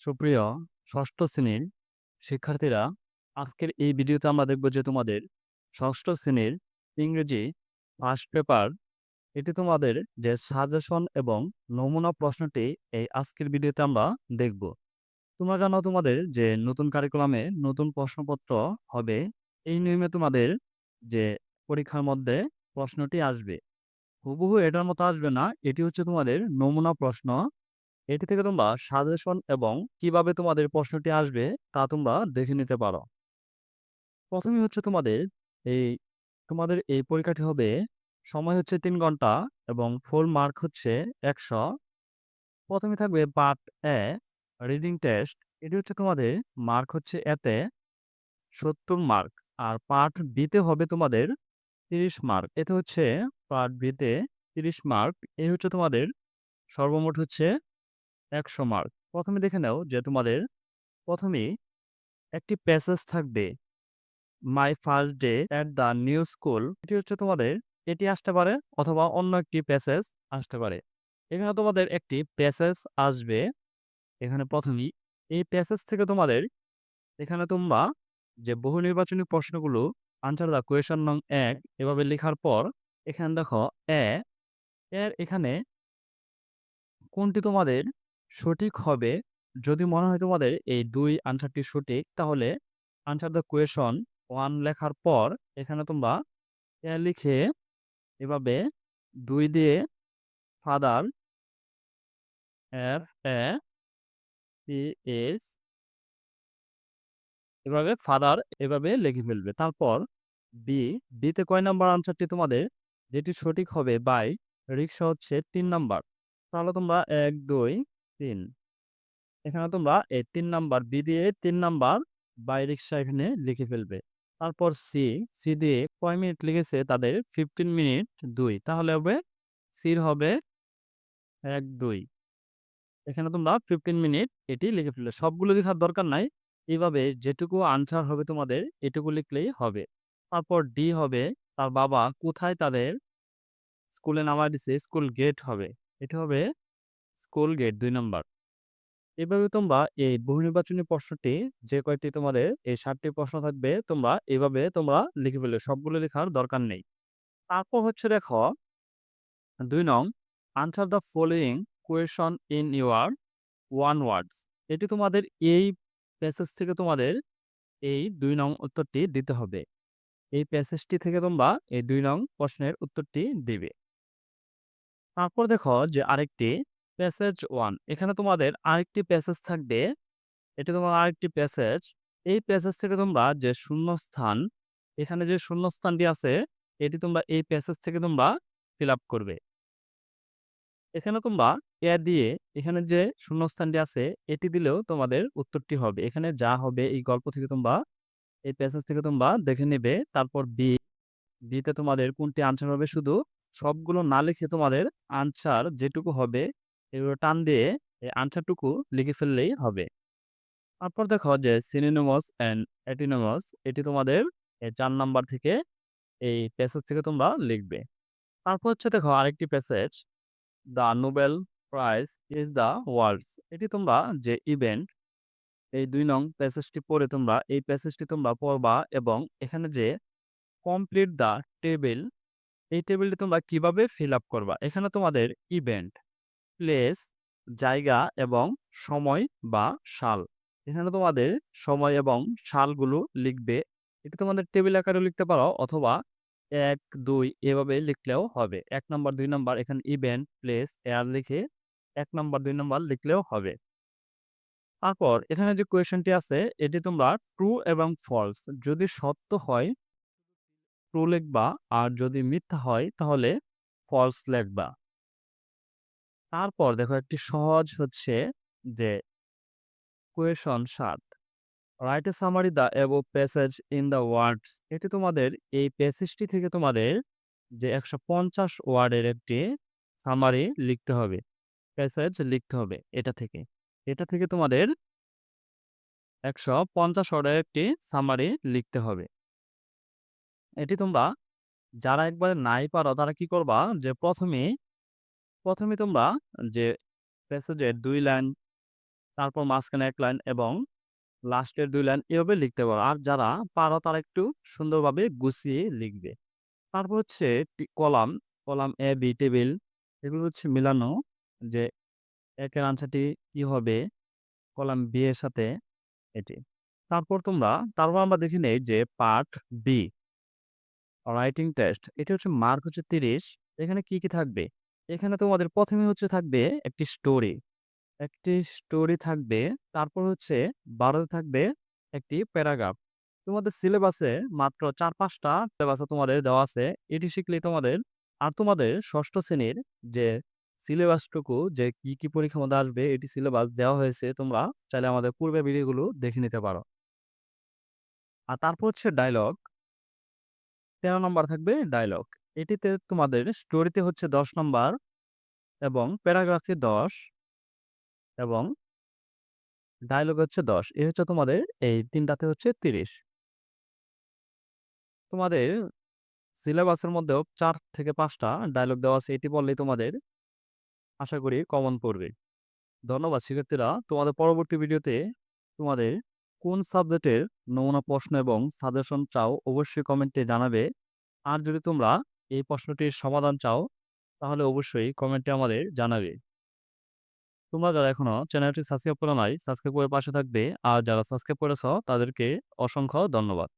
সুপ্রিয় ষষ্ঠ শ্রেণির শিক্ষার্থীরা, আজকের এই ভিডিওতে আমরা দেখব যে তোমাদের ষষ্ঠ শ্রেণির ইংরেজি ফার্স্ট পেপার এটি তোমাদের যে সাজেশন এবং নমুনা প্রশ্নটি এই আজকের ভিডিওতে আমরা দেখব। তোমরা জানো তোমাদের যে নতুন কারিকুলামে নতুন প্রশ্নপত্র হবে, এই নিয়মে তোমাদের যে পরীক্ষার মধ্যে প্রশ্নটি আসবে। হুবহু এটার মতো আসবে না, এটি হচ্ছে তোমাদের নমুনা প্রশ্ন এটি থেকে তোমরা সাজেশন এবং কীভাবে তোমাদের প্রশ্নটি আসবে তা তোমরা দেখে নিতে পারো। প্রথমে হচ্ছে তোমাদের এই তোমাদের এই পরীক্ষাটি হবে সময় হচ্ছে তিন ঘণ্টা এবং ফুল মার্ক হচ্ছে একশো। প্রথমে থাকবে পার্ট এ রিডিং টেস্ট এটি হচ্ছে তোমাদের মার্ক হচ্ছে এতে সত্তর মার্ক আর পার্ট বিতে হবে তোমাদের তিরিশ মার্ক এতে হচ্ছে পার্ট বিতে তিরিশ মার্ক এই হচ্ছে তোমাদের সর্বমোট হচ্ছে একশো মার্ক প্রথমে দেখে নাও যে তোমাদের প্রথমেই একটি প্যাসেজ থাকবে my first day at the new school এটি হচ্ছে তোমাদের, এটি আসতে পারে অথবা অন্য একটি প্যাসেজ আসতে পারে। এখানে তোমাদের একটি প্যাসেজ আসবে, এখানে প্রথমেই এই প্যাসেজ থেকে তোমাদের, এখানে তোমরা যে বহু নির্বাচনী প্রশ্নগুলো আনসার দ্য কোয়েশন নং এক এভাবে লেখার পর, এখানে দেখো এ, এর এখানে কোনটি তোমাদের সঠিক হবে। যদি মনে হয় তোমাদের এই দুই আনসারটি সঠিক, তাহলে আনসার দ্য কোয়েশন ওয়ান লেখার পর এখানে তোমরা লিখে এভাবে দুই দিয়ে ফাদার এভাবে ফাদার এভাবে লিখে ফেলবে। তারপর বি বিতে কয় নাম্বার আনসারটি তোমাদের? যেটি সঠিক হবে বাই রিক্সা হচ্ছে তিন নাম্বার তাহলে তোমরা এক, দুই তিন। এখানে তোমরা এই তিন নাম্বার, বি দিয়ে তিন নাম্বার বাই রিক্সা এখানে লিখে ফেলবে। তারপর সি সি দিয়ে কয় মিনিট লিখেছে তাদের? ফিফটিন মিনিট দুই। তাহলে হবে সির হবে এক, দুই। এখানে তোমরা ফিফটিন মিনিট এটি লিখে ফেলবে। সবগুলো লেখার দরকার নাই। এইভাবে যেটুকু আনসার হবে তোমাদের, এটুকু লিখলেই হবে। তারপর ডি হবে, তার বাবা কোথায় তাদের স্কুলে নামা দিছে? স্কুল গেট হবে। এটা হবে স্কুল গেট দুই নম্বর। এভাবে তোমরা এই বহু নির্বাচনী প্রশ্নটি যে কয়েকটি তোমাদের এই ষাটটি প্রশ্ন থাকবে, তোমরা এভাবে তোমরা লিখে ফেলবে সবগুলো লেখার দরকার নেই। তারপর হচ্ছে দেখো, দুই নং answer the following question in your own words এটি তোমাদের এই প্যাসেজ থেকে তোমাদের এই দুই নং উত্তরটি দিতে হবে। এই প্যাসেজটি থেকে তোমরা এই দুই নং প্রশ্নের উত্তরটি দিবে। তারপর দেখো যে আরেকটি প্যাসেজ ওয়ান এখানে তোমাদের আরেকটি প্যাসেজ থাকবে। এটা তোমার আরেকটি প্যাসেজ এই প্যাসেজ থেকে তোমরা যে শূন্যস্থান, এখানে যে শূন্যস্থানটি আছে, এটি তোমরা এই প্যাসেজ থেকে তোমরা ফিল করবে। এখানে তোমরা এ দিয়ে এখানে যে শূন্যস্থানটি আছে, এটি দিলেও তোমাদের উত্তরটি হবে। এখানে যা হবে এই গল্প থেকে তোমরা, এই প্যাসেজ থেকে তোমরা দেখে নেবে। তারপর বি বিতে তোমাদের কোনটি আনসার হবে? শুধু সবগুলো না লিখে তোমাদের আনসার যেটুকু হবে এগুলো টান দিয়ে এই আনসারটুকু লিখে ফেললেই হবে। তারপর দেখো যে সিনিনোমাস অ্যান্ড অ্যাটিনোমাস এটি তোমাদের চার নাম্বার থেকে এই প্যাসেজ থেকে তোমরা লিখবে। তারপর হচ্ছে দেখো আরেকটি passage the Nobel prize is the world's এটি তোমরা যে ইভেন্ট এই দুই নং প্যাসেজটি পড়ে তোমরা, এই প্যাসেজটি তোমরা পড়বা এবং এখানে যে কমপ্লিট দ্য টেবিল এই টেবিলটি তোমরা কীভাবে ফিল আপ করবা? এখানে তোমাদের ইভেন্ট প্লেস জায়গা এবং সময় বা সাল। এখানে তোমাদের সময় এবং সালগুলো লিখবে। এটা তোমাদের টেবিল আকারেও লিখতে পারো অথবা এক, দুই এভাবে লিখলেও হবে। এক নম্বর দুই নম্বর এখানে ইভেন্ট প্লেস এয়ার লিখে এক নম্বর দুই নম্বর লিখলেও হবে। তারপর এখানে যে কোয়েশনটি আছে, এটি তোমরা ট্রু এবং ফলস যদি সত্য হয় ট্রু লিখবা আর যদি মিথ্যা হয়, তাহলে ফলস লিখবা। তারপর দেখো একটি সহজ হচ্ছে যে কোয়েশন সাত। Write a summary the above passage in the words এটি তোমাদের এই প্যাসেজটি থেকে তোমাদের যে একশো পঞ্চাশ ওয়ার্ডের একটি সামারি লিখতে হবে প্যাসেজ লিখতে হবে এটা থেকে। এটা থেকে তোমাদের একশো পঞ্চাশ ওয়ার্ডের একটি সামারি লিখতে হবে। এটি তোমরা যারা একবার নাই পারো তারা কি করবা যে প্রথমে প্রথমে তোমরা যে প্যাসেজের দুই লাইন তারপর মাঝখানে এক লাইন এবং লাস্টের দুই লাইন এভাবে লিখতে পারো। আর যারা পারো তারা একটু সুন্দরভাবে গুছিয়ে লিখবে। তারপর হচ্ছে column, column A B table এগুলো হচ্ছে মিলানো যে ১ এর আনসারটি কি হবে কলাম B এর সাথে এটি। তারপর তোমরা তারপর আমরা দেখে নেই যে পার্ট বি রাইটিং টেস্ট এটি হচ্ছে মার্ক হচ্ছে ৩০ এখানে কি, কি থাকবে? এখানে তোমাদের প্রথমে হচ্ছে থাকবে একটি স্টোরি। একটি স্টোরি থাকবে। তারপর হচ্ছে ১২ তে থাকবে একটি প্যারাগ্রাফ। তোমাদের সিলেবাসে মাত্র ৪-৫ টা সিলেবাসে তোমাদের দেওয়া আছে। এটি শিখলেই তোমাদের আর তোমাদের ষষ্ঠ শ্রেণির যে সিলেবাসটুকু যে কি, কি পরীক্ষা মধ্যে আসবে এটি সিলেবাস দেওয়া হয়েছে। তোমরা চাইলে আমাদের পূর্বের ভিডিওগুলো দেখে নিতে পারো। আর তারপর হচ্ছে ডায়লগ তেরো নাম্বার থাকবে ডায়ালগ। এটিতে তোমাদের স্টোরিতে হচ্ছে দশ নম্বর এবং প্যারাগ্রাফে ১০ এবং ডায়লগ হচ্ছে ১০। এ হচ্ছে তোমাদের এই ৩ টাতে হচ্ছে ৩০। তোমাদের সিলেবাসের মধ্যেও চার থেকে পাঁচটা ডায়লগ দেওয়া আছে। এটি পড়লেই তোমাদের আশা করি কমন পড়বে। ধন্যবাদ শিক্ষার্থীরা। তোমাদের পরবর্তী ভিডিওতে তোমাদের কোন সাবজেক্টের নমুনা প্রশ্ন এবং সাজেশন চাও অবশ্যই কমেন্টে জানাবে। আর যদি তোমরা এই প্রশ্নটির সমাধান চাও, তাহলে অবশ্যই কমেন্টে আমাদের জানাবে। তোমরা যারা এখনও চ্যানেলটি সাবস্ক্রাইব করা নাই, সাবস্ক্রাইব করে পাশে থাকবে। আর যারা সাবস্ক্রাইব করেছ, তাদেরকে অসংখ্য ধন্যবাদ।